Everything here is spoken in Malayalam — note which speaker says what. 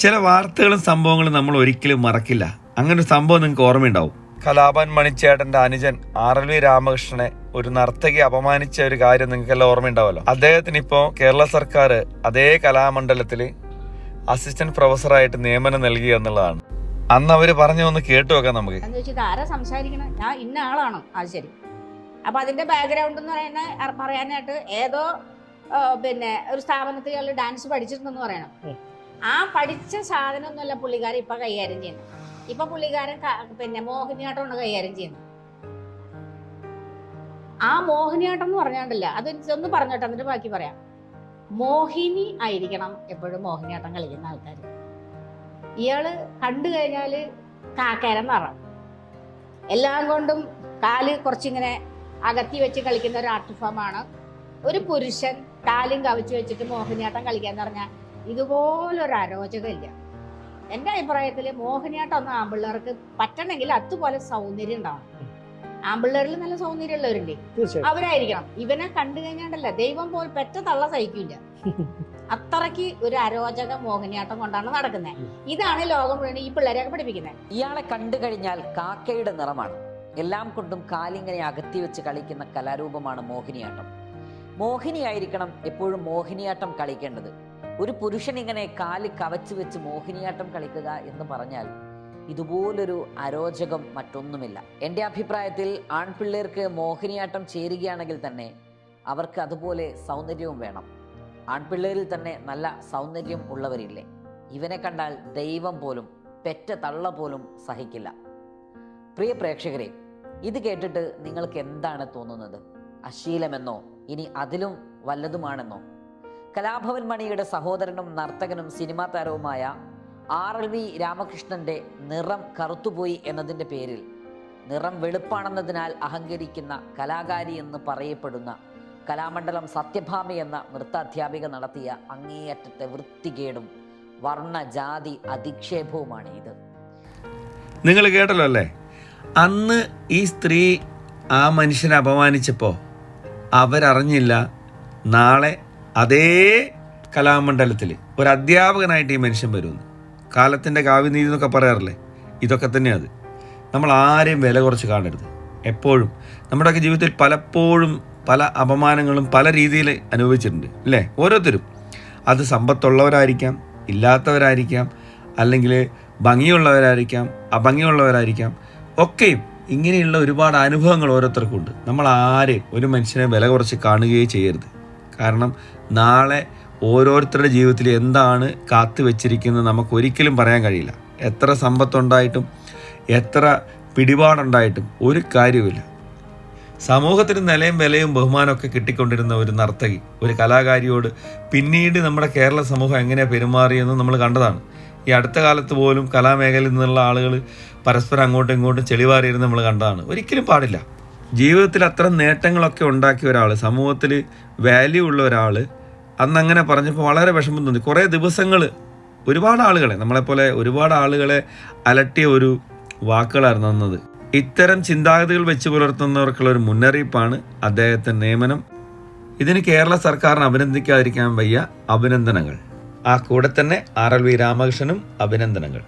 Speaker 1: ചില വാർത്തകളും സംഭവങ്ങളും നമ്മൾ ഒരിക്കലും മറക്കില്ല. അങ്ങനെ ഒരു സംഭവം നിങ്ങൾക്ക് ഓർമ്മയുണ്ടാവും. കലാപൻ മണിച്ചേട്ടന്റെ അനുജൻ ആർ എൽ വി രാമകൃഷ്ണനെ ഒരു നർത്തകി അപമാനിച്ച ഒരു കാര്യം നിങ്ങൾക്കെല്ലാം ഓർമ്മയുണ്ടാവല്ലോ. അദ്ദേഹത്തിന് ഇപ്പോൾ കേരള സർക്കാർ അതേ കലാമണ്ഡലത്തിൽ അസിസ്റ്റന്റ് പ്രൊഫസറായിട്ട് നിയമനം നൽകി എന്നുള്ളതാണ്. അന്ന് അവർ പറഞ്ഞു ഒന്ന് കേട്ടു വെക്കാം നമുക്ക്.
Speaker 2: എന്ന് വെച്ചിട്ട് ആരാ സംസാരിക്കണം? ഞാൻ ഇന്ന ആളാണ്? അത് ശരി. അപ്പൊ അതിന്റെ ബാക്ക്ഗ്രൗണ്ട് എന്ന് പറയുന്ന പറയാനായിട്ട് ഏതോ പിന്നെ ഒരു സ്ഥാപനത്തിൽ ഡാൻസ് പഠിച്ചിട്ടുണ്ടെന്ന് പറയണം. ആ പഠിച്ച സാധനം ഒന്നുമല്ല പുള്ളിക്കാരൻ ഇപ്പൊ കൈകാര്യം ചെയ്യുന്നത്. ഇപ്പൊ പുള്ളിക്കാരൻ പിന്നെ മോഹിനിയാട്ടമാണ് കൈകാര്യം ചെയ്യുന്നത്. ആ മോഹിനിയാട്ടം എന്ന് പറഞ്ഞാണ്ടല്ല അത് ഒന്ന് പറഞ്ഞോട്ടെ എന്നിട്ട് ബാക്കി പറയാം. മോഹിനി ആയിരിക്കണം എപ്പോഴും മോഹിനിയാട്ടം കളിക്കുന്ന ആൾക്കാർ. ഇയാൾ കണ്ടു കഴിഞ്ഞാൽ കാക്കേരം നിറം. എല്ലാം കൊണ്ടും കാൽ കുറച്ചിങ്ങനെ അകത്തി വെച്ച് കളിക്കുന്ന ഒരു ആർട്ട് ഫോമാണ്. ഒരു പുരുഷൻ കാലും കവച്ചു വെച്ചിട്ട് മോഹിനിയാട്ടം കളിക്കാന്ന് പറഞ്ഞാൽ ഇതുപോലൊരു അരോചകമില്ല എന്റെ അഭിപ്രായത്തിൽ മോഹിനിയാട്ടം ഒന്നും ആമ്പിള്ളേർക്ക് പറ്റണമെങ്കിൽ അതുപോലെ സൗന്ദര്യം ഉണ്ടാവണം. ആമ്പിള്ളേരിൽ നല്ല സൗന്ദര്യമുള്ളവരുണ്ട്.
Speaker 3: ഉള്ളവരുണ്ട്
Speaker 2: അവരായിരിക്കണം. ഇവനെ കണ്ടു കഴിഞ്ഞാണ്ടല്ല ദൈവം പോൽ പെറ്റ തള്ള സഹിക്കില്ല. അത്രയ്ക്ക് ഒരു അരോചക മോഹിനിയാട്ടം കൊണ്ടാണ് നടക്കുന്നത്. ഇതാണ് ലോകം മുഴുവൻ ഈ പിള്ളേരെയൊക്കെ പഠിപ്പിക്കുന്നത്.
Speaker 4: ഇയാളെ കണ്ടു കഴിഞ്ഞാൽ കാക്കയുടെ നിറമാണ്. എല്ലാം കൊണ്ടും കാലിങ്ങനെ അകത്തി വെച്ച് കളിക്കുന്ന കലാരൂപമാണ് മോഹിനിയാട്ടം. മോഹിനിയായിരിക്കണം എപ്പോഴും മോഹിനിയാട്ടം കളിക്കേണ്ടത്. ഒരു പുരുഷൻ ഇങ്ങനെ കാൽ കവച്ചു വെച്ച് മോഹിനിയാട്ടം കളിക്കുക എന്ന് പറഞ്ഞാൽ ഇതുപോലൊരു അരോചകം മറ്റൊന്നുമില്ല. എന്റെ അഭിപ്രായത്തിൽ ആൺപിള്ളേർക്ക് മോഹിനിയാട്ടം ചേരുകയാണെങ്കിൽ തന്നെ അവർക്ക് അതുപോലെ സൗന്ദര്യവും വേണം. ആൺപിള്ളേരിൽ തന്നെ നല്ല സൗന്ദര്യം ഉള്ളവരില്ലേ? ഇവനെ കണ്ടാൽ ദൈവം പോലും പെറ്റ തള്ള പോലും സഹിക്കില്ല. പ്രിയ പ്രേക്ഷകരെ ഇത് കേട്ടിട്ട് നിങ്ങൾക്ക് എന്താണ് തോന്നുന്നത്? അശീലമെന്നോ ഇനി അതിലും വല്ലതുമാണെന്നോ? കലാഭവൻ മണിയുടെ സഹോദരനും നർത്തകനും സിനിമാ താരവുമായ ആർ എൽ വി രാമകൃഷ്ണന്റെ നിറം കറുത്തുപോയി എന്നതിന്റെ പേരിൽ നിറം വെളുപ്പാണെന്നതിനാൽ അഹങ്കരിക്കുന്ന കലാകാരി എന്ന് പറയപ്പെടുന്ന കലാമണ്ഡലം സത്യഭാമി എന്ന നൃത്താധ്യാപിക നടത്തിയ അങ്ങേയറ്റത്തെ വൃത്തികേടും വർണ ജാതി അധിക്ഷേപവുമാണ് ഇത്.
Speaker 1: നിങ്ങൾ കേട്ടല്ലോ അല്ലേ? അന്ന് ഈ സ്ത്രീ ആ മനുഷ്യനെ അപമാനിച്ചപ്പോൾ അവരറിഞ്ഞില്ല നാളെ അതേ കലാമണ്ഡലത്തിൽ ഒരു അധ്യാപകനായിട്ട് ഈ മനുഷ്യൻ വരുമെന്ന് കാലത്തിന്റെ കാവ്യനീതി എന്നൊക്കെ പറയാറില്ലേ? ഇതൊക്കെ തന്നെയാണ് നമ്മൾ ആരെയും വില കുറച്ച് കാണരുത്. എപ്പോഴും. നമ്മുടെയൊക്കെ ജീവിതത്തിൽ പലപ്പോഴും പല അപമാനങ്ങളും പല രീതിയിൽ അനുഭവിച്ചിട്ടുണ്ട് അല്ലേ? ഓരോരുത്തരും. അത് സമ്പത്തുള്ളവരായിരിക്കാം ഇല്ലാത്തവരായിരിക്കാം അല്ലെങ്കിൽ ഭംഗിയുള്ളവരായിരിക്കാം അഭംഗിയുള്ളവരായിരിക്കാം. ഒക്കെയും ഇങ്ങനെയുള്ള ഒരുപാട് അനുഭവങ്ങൾ ഓരോരുത്തർക്കും ഉണ്ട്. നമ്മൾ ആരെയും ഒരു മനുഷ്യനെ വില കുറച്ച് കാണുകയേ ചെയ്യരുത്. കാരണം നാളെ ഓരോരുത്തരുടെ ജീവിതത്തിൽ എന്താണ് കാത്തു വെച്ചിരിക്കുന്നത് നമുക്ക് ഒരിക്കലും പറയാൻ കഴിയില്ല. എത്ര സമ്പത്തുണ്ടായിട്ടും എത്ര പിടിപാടുണ്ടായിട്ടും ഒരു കാര്യവുമില്ല. സമൂഹത്തിന് നിലയും വിലയും ബഹുമാനമൊക്കെ കിട്ടിക്കൊണ്ടിരുന്ന ഒരു നർത്തകി ഒരു കലാകാരിയോട് പിന്നീട് നമ്മുടെ കേരള സമൂഹം എങ്ങനെയാണ് പെരുമാറിയെന്ന് നമ്മൾ കണ്ടതാണ്. ഈ അടുത്ത കാലത്ത് പോലും കലാമേഖലയിൽ നിന്നുള്ള ആളുകൾ പരസ്പരം അങ്ങോട്ടും ഇങ്ങോട്ടും ചെളിവാറിയിരുന്ന് നമ്മൾ കണ്ടതാണ്. ഒരിക്കലും പാടില്ല. ജീവിതത്തിൽ അത്ര നേട്ടങ്ങളൊക്കെ ഉണ്ടാക്കിയ ഒരാൾ സമൂഹത്തിൽ വാല്യൂ ഉള്ള ഒരാൾ അന്ന് അങ്ങനെ പറഞ്ഞപ്പോൾ വളരെ വിഷമം തോന്നി. കുറേ ദിവസങ്ങൾ ഒരുപാട് ആളുകളെ നമ്മളെപ്പോലെ ഒരുപാട് ആളുകളെ അലട്ടിയ ഒരു വാക്കുകളായിരുന്നു അന്നത്. ഇത്തരം ചിന്താഗതികൾ വെച്ച് പുലർത്തുന്നവർക്കുള്ള ഒരു മുന്നറിയിപ്പാണ് അദ്ദേഹത്തിന്റെ നിയമനം. ഇതിന് കേരള സർക്കാരിനെ അഭിനന്ദിക്കാതിരിക്കാൻ വയ്യ അഭിനന്ദനങ്ങൾ. ആ കൂടെ തന്നെ ആർ എൽ വി രാമകൃഷ്ണനും അഭിനന്ദനങ്ങൾ.